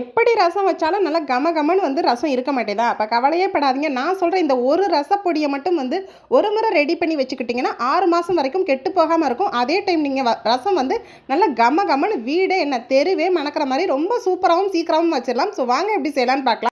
எப்படி ரசம் வச்சாலும் நல்லா கம கமன்னு வந்து ரசம் இருக்க மாட்டேதா? அப்போ கவலையே படாதீங்க. நான் சொல்கிற இந்த ஒரு ரசப்பொடியை மட்டும் வந்து ஒரு முறை ரெடி பண்ணி வச்சுக்கிட்டிங்கன்னா ஆறு மாதம் வரைக்கும் கெட்டு போகாமல் இருக்கும். அதே டைம் நீங்கள் ரசம் வந்து நல்லா கம கமன்னு வீடே என்ன தெருவே மணக்கிற மாதிரி ரொம்ப சூப்பராகவும் சீக்கிரமாகவும் வச்சிடலாம் ஸோ வாங்க எப்படி செய்யலான்னு பார்க்கலாம்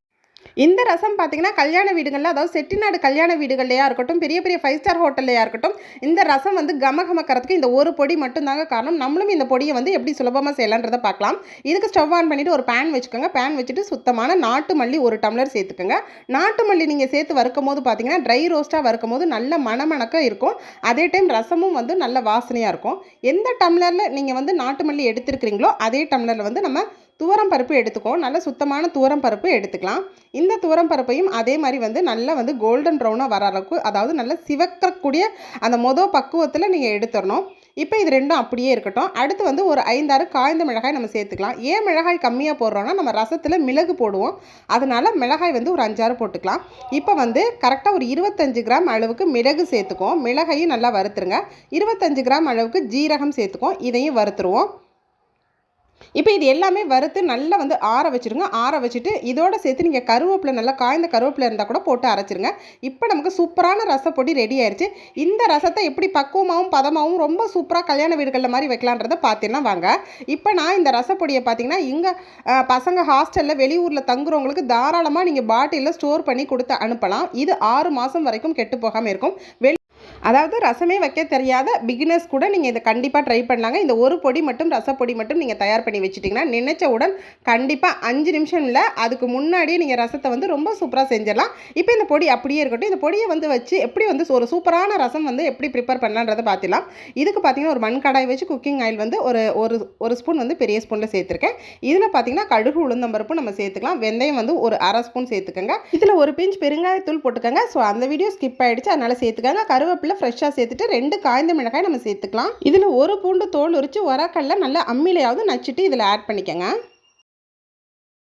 இந்த ரசம் பார்த்தீங்கன்னா கல்யாண வீடுகளில் அதாவது செட்டிநாடு கல்யாண வீடுகள்லையாக இருக்கட்டும் பெரிய பெரிய ஃபைவ் ஸ்டார் ஹோட்டல்லையா இருக்கட்டும் இந்த ரசம் வந்து கமகமக்கிறதுக்கு இந்த ஒரு பொடி மட்டும்தாங்க காரணம். நம்மளும் இந்த பொடியை வந்து எப்படி சுலபமாக செய்யலான்றதை பார்க்கலாம். இதுக்கு ஸ்டவ் ஆன் பண்ணிவிட்டு ஒரு பேன் வச்சுக்கோங்க. பேன் வச்சுட்டு சுத்தமான நாட்டு மல்லி ஒரு டம்ளர் சேர்த்துக்கோங்க. நாட்டு மல்லி நீங்கள் சேர்த்து வறுக்கும் போது பார்த்தீங்கன்னா ட்ரை ரோஸ்ட்டாக வறுக்கும் போது நல்ல மணமணக்க இருக்கும். அதே டைம் ரசமும் வந்து நல்ல வாசனையாக இருக்கும். எந்த டம்ளரில் நீங்கள் வந்து நாட்டு மல்லி எடுத்துருக்கிறீங்களோ அதே டம்ளரில் வந்து நம்ம துவரம் பருப்பு எடுத்துக்கோம் நல்ல சுத்தமான துவரம் பருப்பு எடுத்துக்கலாம். இந்த துவரம் பருப்பையும் அதே மாதிரி வந்து நல்லா வந்து கோல்டன் ப்ரௌனாக வர அளவுக்கு அதாவது நல்லா சிவக்கக்கூடிய அந்த மொதல் பக்குவத்தில் நீங்கள் எடுத்துடணும். இப்போ இது ரெண்டும் அப்படியே இருக்கட்டும். அடுத்து வந்து ஒரு ஐந்தாறு காய்ந்த மிளகாய் நம்ம சேர்த்துக்கலாம். ஏன் மிளகாய் கம்மியாக போடுறோன்னா நம்ம ரசத்தில் மிளகு போடுவோம். அதனால் மிளகாய் வந்து ஒரு அஞ்சாறு போட்டுக்கலாம். இப்போ வந்து கரெக்டாக ஒரு இருபத்தஞ்சு கிராம் அளவுக்கு மிளகு சேர்த்துக்குவோம் மிளகையும் நல்லா வறுத்துருங்க. இருபத்தஞ்சு கிராம் அளவுக்கு ஜீரகம் சேர்த்துக்குவோம் இதையும் வறுத்துருவோம். இப்போ இது எல்லாமே வறுத்து நல்லா வந்து ஆற வச்சுருங்க. ஆற வச்சுட்டு இதோட சேர்த்து நீங்கள் கருவேப்பிலை நல்லா காய்ந்த கருவேப்பிலை இருந்தால் கூட போட்டு அரைச்சிருங்க. இப்போ நமக்கு சூப்பரான ரசப்பொடி ரெடி ஆயிடுச்சு இந்த ரசத்தை எப்படி பக்குவமாகவும் பதமாகவும் ரொம்ப சூப்பராக கல்யாண வீடுகளில் மாதிரி வைக்கலான்றதை பார்த்தீங்கன்னா வாங்க. இப்போ நான் இந்த ரசப்பொடியை பார்த்தீங்கன்னா இங்கே பசங்க ஹாஸ்டலில் வெளியூரில் தங்குறவங்களுக்கு தாராளமாக நீங்கள் பாட்டிலில் ஸ்டோர் பண்ணி கொடுத்து அனுப்பலாம். இது ஆறு மாதம் வரைக்கும் கெட்டு போகாமல் இருக்கும். வெளி அதாவது ரசமே வைக்க தெரியாத பிகினர்ஸ் கூட நீங்கள் இதை கண்டிப்பாக ட்ரை பண்ணலாங்க. இந்த ஒரு பொடி மட்டும் ரசப்பொடி மட்டும் நீங்கள் தயார் பண்ணி வச்சுட்டிங்கன்னா நினச்ச உடன் கண்டிப்பாக அஞ்சு நிமிஷம் இல்லை அதுக்கு முன்னாடியே நீங்கள் ரசத்தை வந்து ரொம்ப சூப்பராக செஞ்சிடலாம். இப்போ இந்த பொடி அப்படியே இருக்கட்டும். இந்த பொடியை வந்து வச்சு எப்படி வந்து ஒரு சூப்பரான ரசம் வந்து எப்படி ப்ரிப்பேர் பண்ணலான்றதை பார்த்துலாம் இதுக்கு பார்த்தீங்கன்னா ஒரு மண் கடாய் வச்சு குக்கிங் ஆயில் வந்து ஒரு ஒரு ஒரு ஸ்பூன் வந்து பெரிய ஸ்பூனில் சேர்த்துருக்கேன். இதில் பார்த்தீங்கன்னா கடுகு உளுந்தம்பருப்பு நம்ம சேர்த்துக்கலாம். வெந்தயம் வந்து ஒரு அரை ஸ்பூன் சேர்த்துக்கோங்க. இதில் ஒரு பிஞ்ச் பெருங்காயத்தூள் போட்டுக்கோங்க. ஸோ அந்த வீடியோ ஸ்கிப் ஆகிடுச்சு அதனால் சேர்த்துக்கோங்க. கருவேப்பிலை ஃப்ரெஷ்ஷாக சேர்த்துட்டு ரெண்டு காய்ந்த மிளகாய் நம்ம சேர்த்துக்கலாம். இதில் ஒரு பூண்டு தோல் உரித்து உரக்கல்ல நல்லா அம்மிலையாவது நச்சுட்டு இதில் ஆட் பண்ணிக்கோங்க.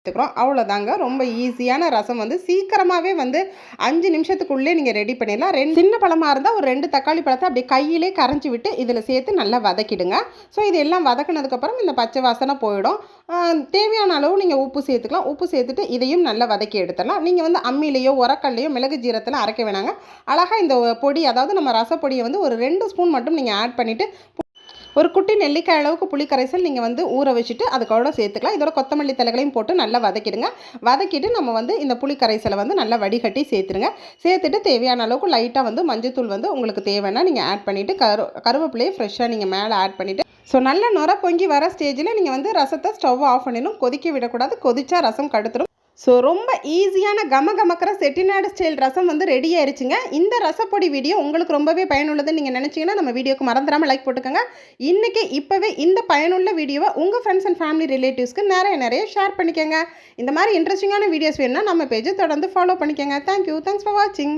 எடுத்துக்கிறோம். அவ்வளோதாங்க ரொம்ப ஈஸியான ரசம் வந்து சீக்கிரமாகவே வந்து அஞ்சு நிமிஷத்துக்குள்ளே நீங்கள் ரெடி பண்ணிடலாம். ரெண்டு சின்ன பழமாக இருந்தால் ஒரு ரெண்டு தக்காளி பழத்தை அப்படியே கையிலே கரைஞ்சி விட்டு இதில் சேர்த்து நல்லா வதக்கிடுங்க. ஸோ இது எல்லாம் வதக்கினதுக்கப்புறம் இந்த பச்சை வாசனை போயிடும். தேவையான அளவு நீங்கள் உப்பு சேர்த்துக்கலாம். உப்பு சேர்த்துட்டு இதையும் நல்லா வதக்கி எடுத்துடலாம். நீங்கள் வந்து அம்மிலேயோ உரக்கல்லையோ மிளகு ஜீரத்தில் அரைக்க வேணாங்க. அழகாக இந்த பொடி அதாவது நம்ம ரசப்பொடியை வந்து ஒரு ரெண்டு ஸ்பூன் மட்டும் நீங்கள் ஆட் பண்ணிவிட்டு ஒரு குட்டி நெல்லிக்காய் அளவுக்கு புளி கரைசல் நீங்கள் வந்து ஊற வச்சுட்டு அதுக்கோட சேர்த்துக்கலாம். இதோட கொத்தமல்லி தலைகளையும் போட்டு நல்லா வதக்கிடுங்க. வதக்கிட்டு நம்ம வந்து இந்த புளி கரைசலை வந்து நல்லா வடிகட்டி சேர்த்துருங்க. சேர்த்துட்டு தேவையான அளவுக்கு லைட்டாக வந்து மஞ்சத்தூள் வந்து உங்களுக்கு தேவைன்னா நீங்கள் ஆட் பண்ணிவிட்டு கரு கருவேப்பிலையை ஃப்ரெஷ்ஷாக நீங்கள் மேலே ஆட் பண்ணிவிட்டு ஸோ நல்ல நுர பொங்கி வர ஸ்டேஜில் நீங்கள் வந்து ரசத்தை ஸ்டவ் ஆஃப் பண்ணிடணும். கொதிக்க விடக்கூடாது. கொதிச்சா ரசம் கடுத்துடும் ஸோ ரொம்ப ஈஸியான கம கமக்கிற செட்டிநாடு ஸ்டைல் ரசம் வந்து ரெடி ஆயிருச்சுங்க. இந்த ரசப்பொடி வீடியோ உங்களுக்கு ரொம்பவே பயனுள்ளதுன்னு நீங்கள் நினச்சிங்கன்னா நம்ம வீடியோக்கு மறந்துடாமல் லைக் போட்டுக்கோங்க. இன்றைக்கி இப்போவே இந்த பயனுள்ள வீடியோவை உங்கள் ஃப்ரெண்ட்ஸ் அண்ட் ஃபேமிலி ரிலேட்டிவ்ஸ்க்கு நிறைய நிறைய ஷேர் பண்ணிக்கோங்க. இந்த மாதிரி இன்ட்ரெஸ்டிங்கான வீடியோஸ் வேணும்னா நம்ம பேஜை தொடர்ந்து ஃபாலோ பண்ணிக்கோங்க. தேங்க்யூ தேங்க்ஸ் ஃபார் வாட்சிங்